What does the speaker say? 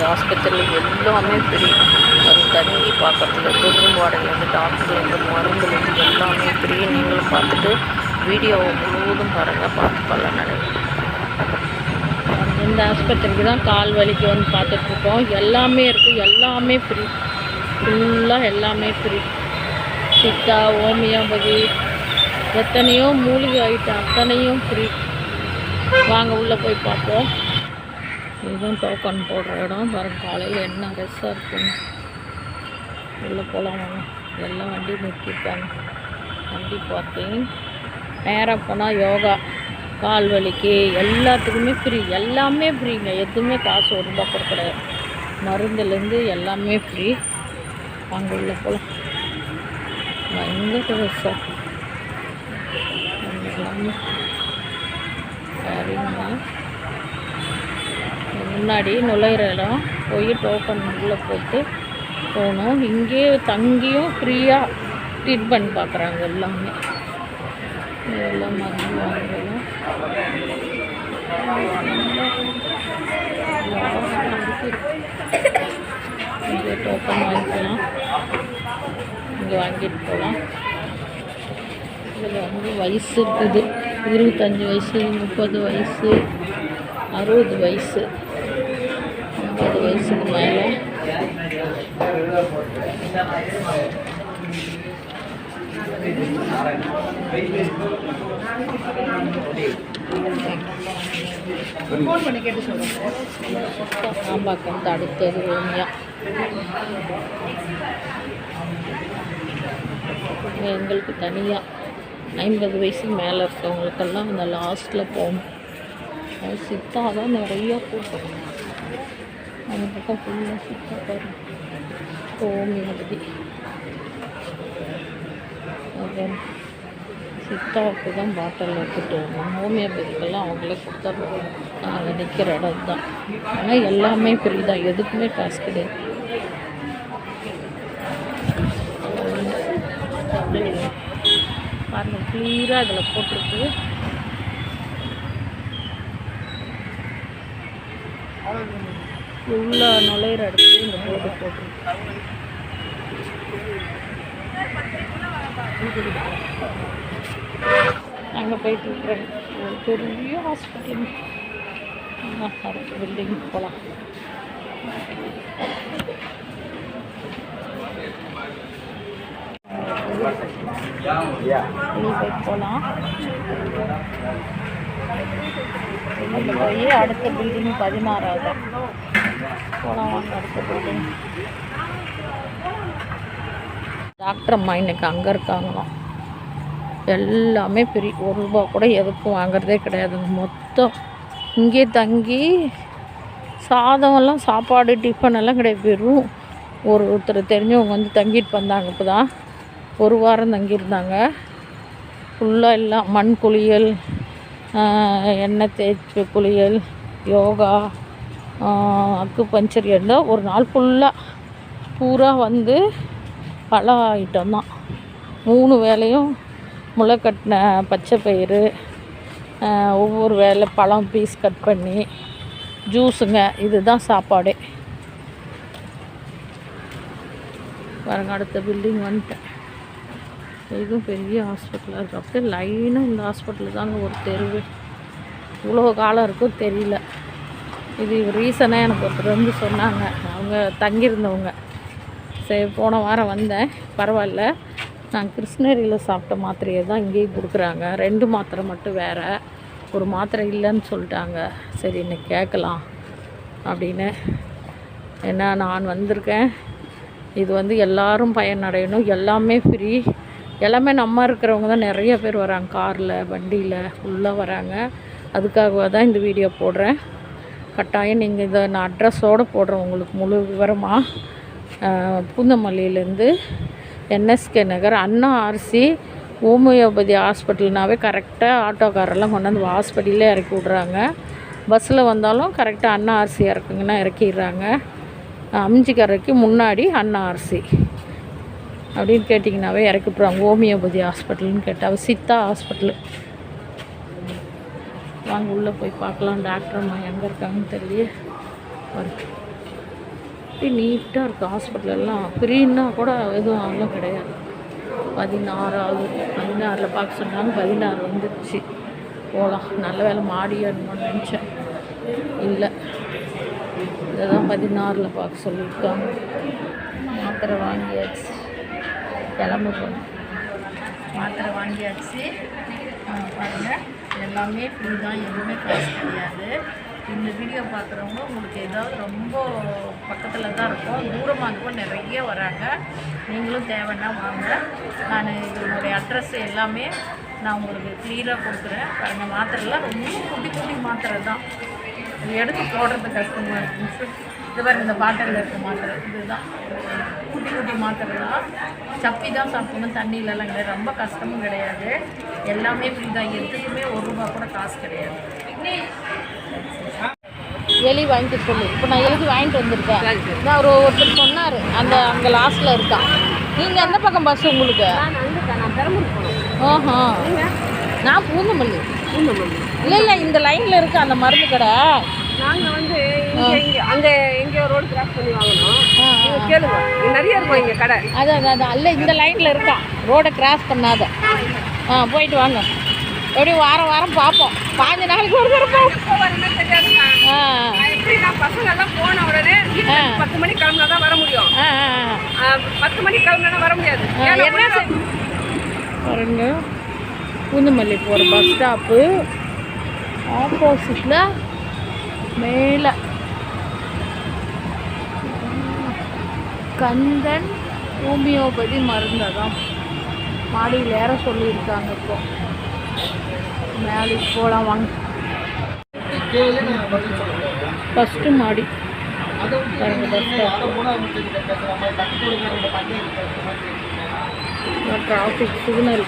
இந்த ஆஸ்பத்திரியில் எல்லாமே ஃப்ரீ அது தங்கி பார்க்கறதுல ரூம் வாடகைலேருந்து டாக்டர்லேருந்து மருந்துலேருந்து எல்லாமே ஃப்ரீ நீங்களும் பார்த்துட்டு வீடியோவை முழுவதும் பாருங்கள் பார்த்து பலன் அடையும் இந்த ஆஸ்பத்திரிக்கு தான் கால் வலிக்கு வந்து பார்த்துட்ருக்கோம். எல்லாமே இருக்குது எல்லாமே ஃப்ரீ ஃபுல்லாக எல்லாமே ஃப்ரீ சித்தா ஹோமியோபதி எத்தனையோ மூலிகை ஐட்டம் அத்தனையும் ஃப்ரீ வாங்க உள்ளே போய் பார்ப்போம். இதுதான் டோக்கன் போடுற இடம். பாருங்க காலையில் என்ன ரெஸ்ஸாக இருக்குன்னு உள்ளே போகலாம் எல்லாம் வண்டி நிறுத்திப்பாங்க வண்டி பார்க்கிங் நேராக போனால் யோகா கால் வலிக்கு எல்லாத்துக்குமே ஃப்ரீ எல்லாமே ஃப்ரீங்க எதுவுமே காசு ஒரு ரூபா கிடையாது. மருந்துலேருந்து எல்லாமே ஃப்ரீ அங்கே உள்ள போகலாம் பயங்கர ரெஸ்ஸாக எல்லாமே. சரிங்க முன்னாடி நுழையிற இடம் போய் டோக்கன் உள்ளே போட்டு போகணும். இங்கேயே தங்கியும் ஃப்ரீயாக ட்ரீட்மெண்ட் பார்க்குறாங்க எல்லாமே. எல்லாம் மருந்து வாங்கலாம் இங்கே டோக்கன் வாங்கிக்கலாம். இங்கே வாங்கிட்டு போகலாம். இதில் வந்து வயசு இருக்குது. இருபத்தஞ்சி வயசு முப்பது வயசு அறுபது வயசு. ஐம்பது வயசுக்கு ஃபோன் பண்ணி கேட்டு ஆம்பாக்கம் அடுத்தது ஓமியா எங்களுக்கு தனியாக ஐம்பது வயசுக்கு மேலே இருக்கவங்களுக்கெல்லாம் அந்த லாஸ்ட்டில் போகணும் அது சித்தா தான் நிறையா கூட்டம். அந்த பக்கம் ஃபுல்லாக சித்தா பாருங்க ஹோமியோபதி அப்புறம் சித்தாவுக்கு தான் பாட்டில் எடுத்துகிட்டு வரணும் ஹோமியோபதிக்கெல்லாம் அவங்களே கொடுத்துட்றோம் நாங்கள் நிற்கிற இடம் தான் ஆனால் எல்லாமே ஃப்ரீ தான் எதுக்குமே காசு கிடையாது பாருங்கள் கிளியராக அதில் போட்டிருக்கு உள்ள நுழையிற இடத்துல இந்த போர்டு போட்டிருக்கு. அங்கே போயிட்டு இருக்கிறேன். ஒரு பெரிய ஹாஸ்பிட்டல் அடுத்த பில்டிங் போகலாம் போய் போகலாம் போய் அடுத்த பில்டிங் பதினாறாவது. போகலாம் வாங்க அடுத்த டாக்டர் அம்மா இன்றைக்கி அங்கே இருக்காங்களாம். எல்லாமே பெரிய ஒரு ரூபா கூட எதுக்கும் வாங்குறதே கிடையாதுங்க. மொத்தம் இங்கே தங்கி சாதமெல்லாம் சாப்பாடு டிஃபன் எல்லாம் கிடையாது. வெறும் ஒரு ஒருத்தர் தெரிஞ்சவங்க வந்து தங்கிட்டு வந்தாங்க இப்போ தான் ஒரு வாரம் தங்கியிருந்தாங்க. ஃபுல்லாக எல்லாம் மண் குளியல் எண்ணெய் தேய்ச்சி குளியல் யோகா அக்கு பஞ்சர் இருந்தால் ஒரு நாள் ஃபுல்லாக பூரா வந்து பல ஐட்டம் தான். மூணு வேலையும் முளை கட்டின பச்சை பயிறு ஒவ்வொரு வேலை பழம் பீஸ் கட் பண்ணி ஜூஸுங்க இதுதான் சாப்பாடே. பாருங்க அடுத்த பில்டிங் வந்துட்டேன். இதுவும் பெரிய ஹாஸ்பிட்டலாக இருக்குது அப்படியே லைனாக இந்த ஹாஸ்பிட்டல் தாங்க ஒரு தெருவு. இவ்வளோ காலம் இருக்கும் தெரியல. இது ரீசனாக எனக்கு ஒருத்தர் வந்து சொன்னாங்க. அவங்க தங்கியிருந்தவங்க. சரி போன வாரம் வந்தேன். பரவாயில்ல. நான் கிருஷ்ணகிரியில் சாப்பிட்ட மாத்திரையை தான் இங்கேயும் கொடுக்குறாங்க. ரெண்டு மாத்திரை மட்டும் வேறு. ஒரு மாத்திரை இல்லைன்னு சொல்லிட்டாங்க. சரி இன்னைக்கு கேட்கலாம் அப்படின்னு. ஏன்னா நான் வந்திருக்கேன். இது வந்து எல்லோரும் பயனடையணும் எல்லாமே ஃப்ரீ எல்லாமே நம்ம இருக்கிறவங்க தான். நிறைய பேர் வராங்க. காரில் வண்டியில் ஃபுல்லாக வராங்க. அதுக்காக தான் இந்த வீடியோ போடுறேன். கட்டாயம் நீங்கள் இதை நான் அட்ரஸோடு போடுறேன் உங்களுக்கு முழு விவரமாக பூந்தமல்லியிலேருந்து NSK Nagar Anna RC homeopathy ஹாஸ்பிட்டல்னாவே கரெக்டாக ஆட்டோக்காரெல்லாம் கொண்டாந்து ஹாஸ்பிட்டலே இறக்கி விட்றாங்க. பஸ்ஸில் வந்தாலும் கரெக்டாக அண்ணா ஆர்சி இறக்குங்கன்னா இறக்கிடுறாங்க. அமிஞ்சிக்கரைக்கு முன்னாடி அண்ணா ஆர்சி அப்படின்னு கேட்டிங்கனாவே இறக்கி விட்றாங்க ஹோமியோபதி ஹாஸ்பிட்டல்னு கேட்டால் சித்தா ஹாஸ்பிட்டலு. வாங்க உள்ளே போய் பார்க்கலாம். டாக்டர் அம்மா எங்கே இருக்காங்கன்னு தெரியல வரும் நீட்டாக இருக்குது ஹாஸ்பிட்டலெல்லாம் ஃப்ரீன்னா கூட எதுவும் அதெல்லாம் கிடையாது. பதினாறாவது பதினாறில் பார்க்க சொன்னாங்க பதினாறு வந்துடுச்சு போகலாம் நல்ல வேலை மாடி ஏறணும்னு நினச்சேன். இல்லை. இதுதான் பதினாறில் பார்க்க சொல்லியிருக்காங்க. மாத்திரை வாங்கியாச்சு. கிளம்ப போகணும் மாத்திரை வாங்கியாச்சு. பாருங்கள் எல்லாமே ஃப்ரீ தான் எதுவுமே காசு கிடையாது. இந்த வீடியோ பார்க்குறவங்க உங்களுக்கு ஏதாவது ரொம்ப பக்கத்தில் தான் இருக்கும். தூரமாக இருக்கும் நிறைய வராங்க. நீங்களும் தேவைன்னா வாங்க. நான் இதனுடைய அட்ரஸ் எல்லாமே நான் உங்களுக்கு க்ளியராக கொடுக்குறேன். அந்த மாத்திரைலாம் ரொம்ப குட்டி குட்டி மாத்திரை தான். எடுத்து போடுறது கஷ்டமாக இருக்கும் இது மாதிரி இந்த பாட்டிலில் இருக்க மாத்திரை. இதுதான். குட்டி குட்டி மாத்திரை தான் சப்பி தான் சாப்பிடணும் தண்ணியிலலாம் கிடையாது ரொம்ப கஷ்டமும் கிடையாது. எல்லாமே ஃப்ரீ தான். எதுக்குமே ஒரு ரூபா கூட காசு கிடையாது. எலி வாங்கிட்டு சொல்லு. இப்போ நான் எழுதி வாங்கிட்டு வந்திருக்கேன். நான் ஒரு ஒருத்தர் சொன்னார். அந்த அங்கே லாஸ்ட்டில் இருக்கான். நீங்கள் எந்த பக்கம் பஸ் உங்களுக்கு? ஓஹோ. நான் பூந்தமல்லி. இல்லை இல்லை இந்த லைனில் இருக்கு அந்த மருந்து கடை. நாங்கள் வந்து இங்கே இங்கே அங்கே எங்கேயோ ரோடு கிராஸ் பண்ணி. நீங்க கேளுங்க. நிறைய இருக்கும் இங்கே கடை? அது அது அது அல்ல இந்த லைனில் இருக்கான் ரோடை கிராஸ் பண்ணாத. ஆ போயிட்டு வாங்க. எப்படியும் வாரம் வாரம் பார்ப்போம். பாஞ்சு நாளைக்கு ஒரு தெரியாதுங்க ஆ. எப்படி நான் பசங்க எல்லாம் போன உடனே பத்து மணிக்கு கிளம்புனா தான் வர முடியும். பத்து மணிக்கு கிளம்புனா வர முடியாது. பாருங்க. பூந்தமல்லி போகிற பஸ் ஸ்டாப்பு ஆப்போசிட்டில் மேலே. கந்தன் ஹோமியோபதி மருந்து தான் மாடியில் ஏற சொல்லியிருக்காங்க இப்போ. மேலே போகலாம் வாங்க. ஃபஸ்ட்டு மாடி. Traffic signal